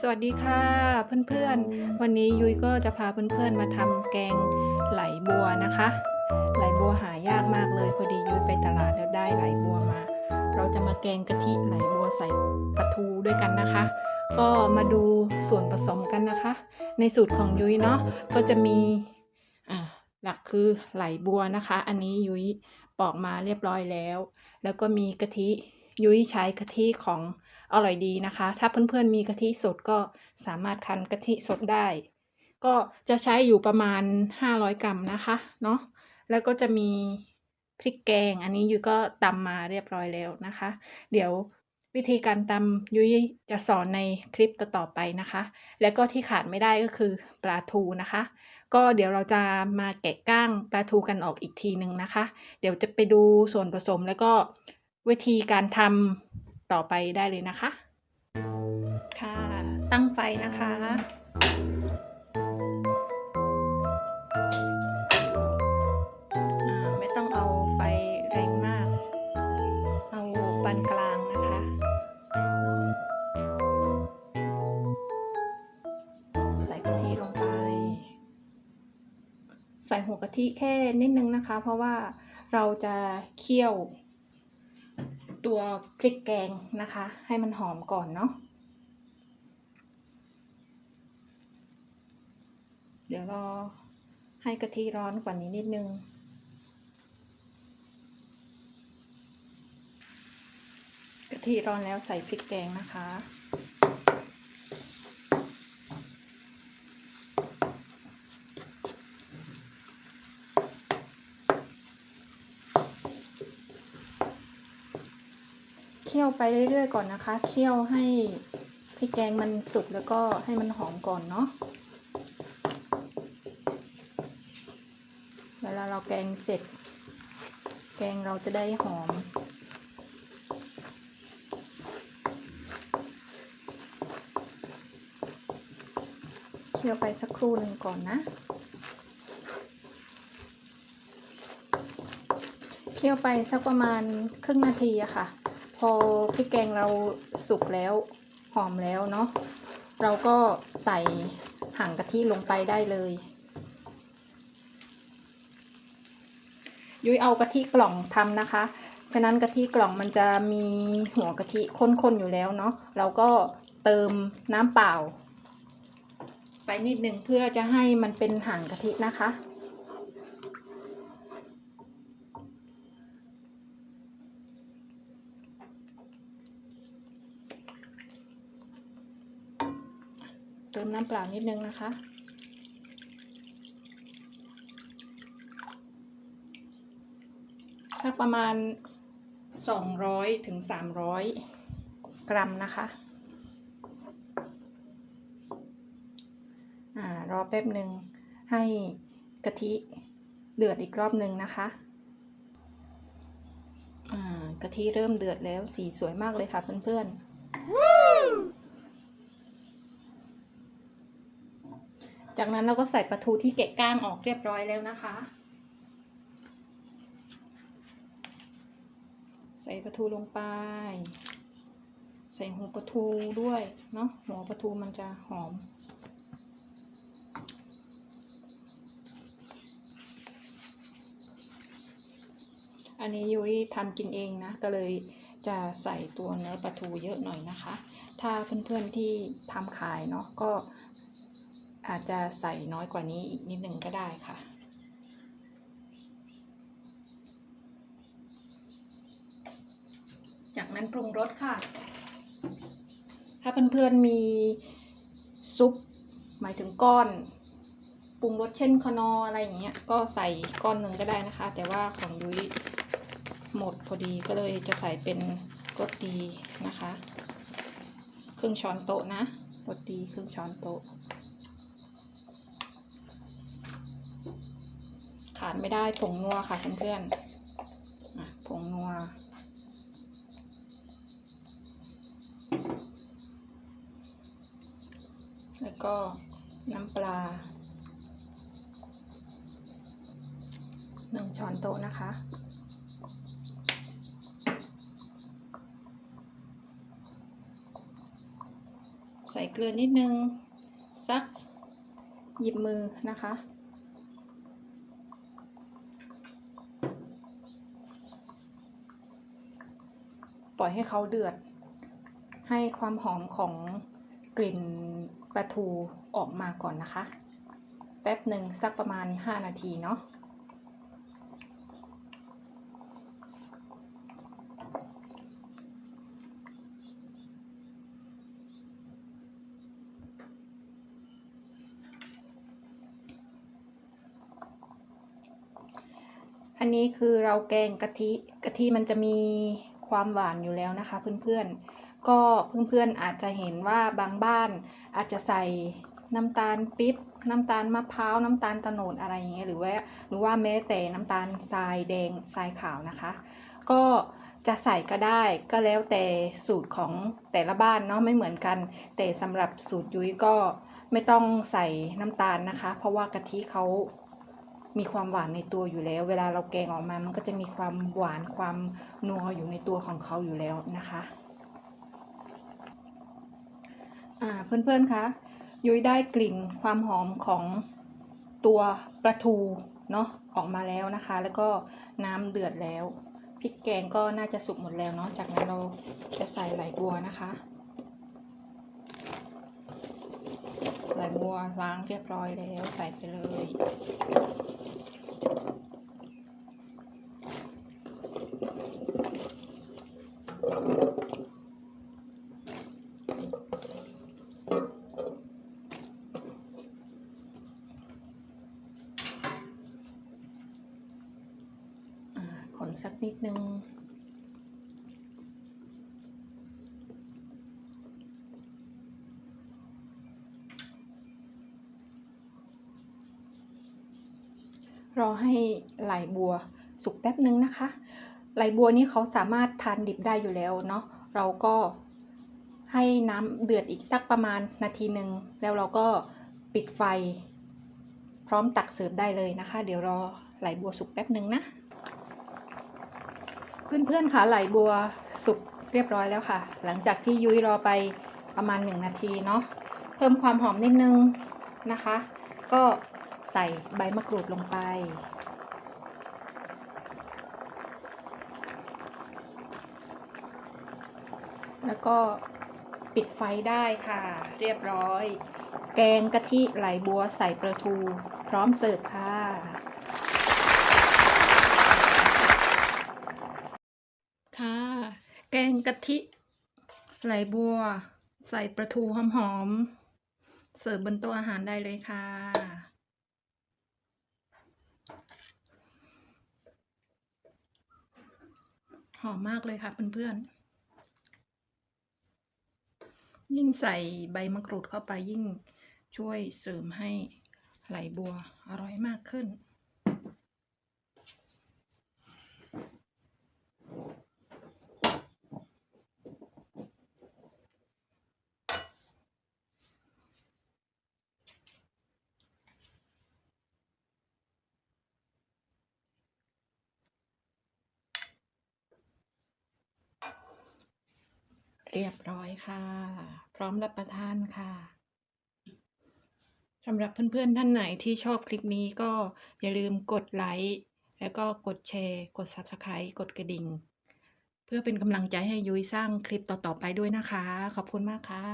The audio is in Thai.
สวัสดีค่ะเพื่อนๆ วันนี้ยุ้ยก็จะพาเพื่อนๆมาทำแกงไหลบัวนะคะ ไหลบัวหายากมากเลยพอดียุ้ยไปตลาดแล้วได้ไหลบัวมา เราจะมาแกงกะทิไหลบัวใส่ปลาทูด้วยกันนะคะ ก็มาดูส่วนผสมกันนะคะ ในสูตรของยุ้ยเนาะก็จะมีอ่าหลักคือไหลบัวนะคะ อันนี้ยุ้ยปอกมาเรียบร้อยแล้ว แล้วก็มีกะทิยุ้ยใช้กะทิของ อร่อยดีนะคะ ถ้าเพื่อนๆมีกะทิสดก็สามารถคั้นกะทิสดได้ ก็จะใช้อยู่ประมาณ 500 กรัมนะคะเนาะแล้วก็จะมีพริกแกง อันนี้ยุ้ยก็ตำมาเรียบร้อยแล้วนะคะ เดี๋ยววิธีการตำยุ้ยจะสอนในคลิปต่อๆไปนะคะ แล้วก็ที่ขาดไม่ได้ก็คือปลาทูนะคะ ก็เดี๋ยวเราจะมาแกะก้างปลาทูกันออกอีกทีหนึ่งนะคะ เดี๋ยวจะไปดูส่วนผสมแล้วก็วิธีการทำ ต่อไปได้เลยนะคะ ค่ะ ตั้งไฟนะคะอ่าไม่ต้องเอาไฟแรงมาก เอาปานกลางนะคะ ใส่กะทิลงไป ใส่หัวกะทิแค่นิดนึงนะคะ เพราะว่าเราจะเคี่ยว ตัวพริกแกงนะคะ ให้มันหอมก่อนเนาะเดี๋ยวรอให้กะทิร้อนกว่านี้นิดนึง กะทิร้อนแล้วใส่พริกแกงนะคะ คี่ยวไปเรื่อยๆก่อนนะคะ เคี่ยวให้พริกแกงมันสุกแล้วก็ให้มันหอมก่อนเนาะ เวลาเราแกงเสร็จ แกงเราจะได้หอม เคี่ยวไปสักครู่หนึ่งก่อนนะเคี่ยวไปสักประมาณครึ่งนาทีอะค่ะ พอพริกแกงเราสุกแล้วหอมแล้วเนาะเราก็ใส่หางกะทิลงไปได้เลยยุ้ยเอากะทิกล่องทำนะคะ ฉะนั้นกะทิกล่องมันจะมีหัวกะทิข้นๆอยู่แล้วเนาะ เราก็เติมน้ำเปล่า ไปนิดหนึ่งเพื่อจะให้มันเป็นหางกะทินะคะ มน้ำเปล่านิดนึงนะคะ สักประมาณ 200ถึง300 กรัมนะคะอ่ารอแป๊บหนึ่งให้กะทิเดือดอีกรอบหนึ่งนะคะอ่ากะทิเริ่มเดือดแล้วสีสวยมากเลยค่ะเพื่อนๆ จากนั้นเราก็ใส่ปลาทูที่แกะก้างออกเรียบร้อยแล้วนะคะ ใส่ปลาทูลงไป ใส่หัวปลาทูด้วยเนาะหัวปลาทูมันจะหอมอันนี้ยุ้ยทำกินเองนะ ก็เลยจะใส่ตัวเนื้อปลาทูเยอะหน่อยนะคะ ถ้าเพื่อนๆที่ทำขายเนาะก็ อาจจะใส่น้อยกว่านี้อีกนิดหนึ่งก็ได้ค่ะ จากนั้นปรุงรสค่ะ ถ้าเพื่อนๆมีซุป หมายถึงก้อนปรุงรสเช่นคนออะไรอย่างเงี้ยก็ใส่ก้อนหนึ่งก็ได้นะคะ แต่ว่าของยุ้ยหมดพอดีก็เลยจะใส่เป็นรสดีนะคะ ครึ่งช้อนโต๊ะนะรสดีครึ่งช้อนโต๊ะ ขาดไม่ได้ผงนัวค่ะเพื่อนๆผงนัวแล้วก็น้ำปลาหนึ่งช้อนโต๊ะนะคะ ใส่เกลือนิดนึง สักหยิบมือนะคะ ปล่อยให้เขาเดือด ให้ความหอมของกลิ่นปลาทูออกมาก่อนนะคะ แป๊บหนึ่งสักประมาณ 5 นาทีเนาะอันนี้คือเราแกงกะทิ กะทิมันจะมี ความหวานอยู่แล้วนะคะเพื่อนๆ ก็เพื่อนๆอาจจะเห็นว่าบางบ้านอาจจะใส่น้ำตาลปิ๊บ น้ำตาลมะพร้าว น้ำตาลตะโนดอะไรอย่างเงี้ยหรือว่าหรือว่าแม้แต่น้ำตาลทรายแดงทรายขาวนะคะ ก็จะใส่ก็ได้ก็แล้วแต่สูตรของแต่ละบ้านเนาะไม่เหมือนกัน แต่สำหรับสูตรยุ้ยก็ไม่ต้องใส่น้ำตาลนะคะ เพราะว่ากะทิเขา มีความหวานในตัวอยู่แล้ว เวลาเราแกงออกมามันก็จะมีความหวานความนัวอยู่ในตัวของเขาอยู่แล้วนะคะอ่าเพื่อนๆคะยุ้ยได้กลิ่นความหอมของตัวปลาทูเนาะออกมาแล้วนะคะ แล้วก็น้ำเดือดแล้วพริกแกงก็น่าจะสุกหมดแล้วเนาะจากนั้นเราจะใส่ไหลบัวนะคะไหลบัวล้างเรียบร้อยแล้วใส่ไปเลย สักนิดนึง รอให้ไหลบัวสุกแป๊บนึงนะคะ ไหลบัวนี่เขาสามารถทานดิบได้อยู่แล้วเนาะเราก็ให้น้ำเดือดอีกสักประมาณนาทีหนึ่งแล้วเราก็ปิดไฟ พร้อมตักเสิร์ฟได้เลยนะคะ เดี๋ยวรอไหลบัวสุกแป๊บหนึ่งนะ เพื่อนๆค่ะไหลบัวสุกเรียบร้อยแล้วค่ะ หลังจากที่ยุ้ยรอไปประมาณ 1 นาทีเนาะเพิ่มความหอมนิดนึงนะคะ ก็ใส่ใบมะกรูดลงไป แล้วก็ปิดไฟได้ค่ะ เรียบร้อย แกงกะทิไหลบัวใส่ปลาทู พร้อมเสิร์ฟค่ะค่ะ แกงกะทิ ไหลบัว ใส่ปลาทูหอมๆ เสิร์ฟบนโต๊ะอาหารได้เลยค่ะ หอมมากเลยค่ะเพื่อนๆ ยิ่งใส่ใบมะกรูดเข้าไปยิ่งช่วยเสริมให้ไหลบัวอร่อยมากขึ้น เรียบร้อยค่ะ พร้อมรับประทานค่ะสำหรับเพื่อนๆท่านไหนที่ชอบคลิปนี้ก็อย่าลืมกดไลค์แล้วก็กดแชร์ กด Subscribe กดกระดิ่ง เพื่อเป็นกำลังใจให้ยุ้ยสร้างคลิปต่อๆไปด้วยนะคะ ขอบคุณมากค่ะ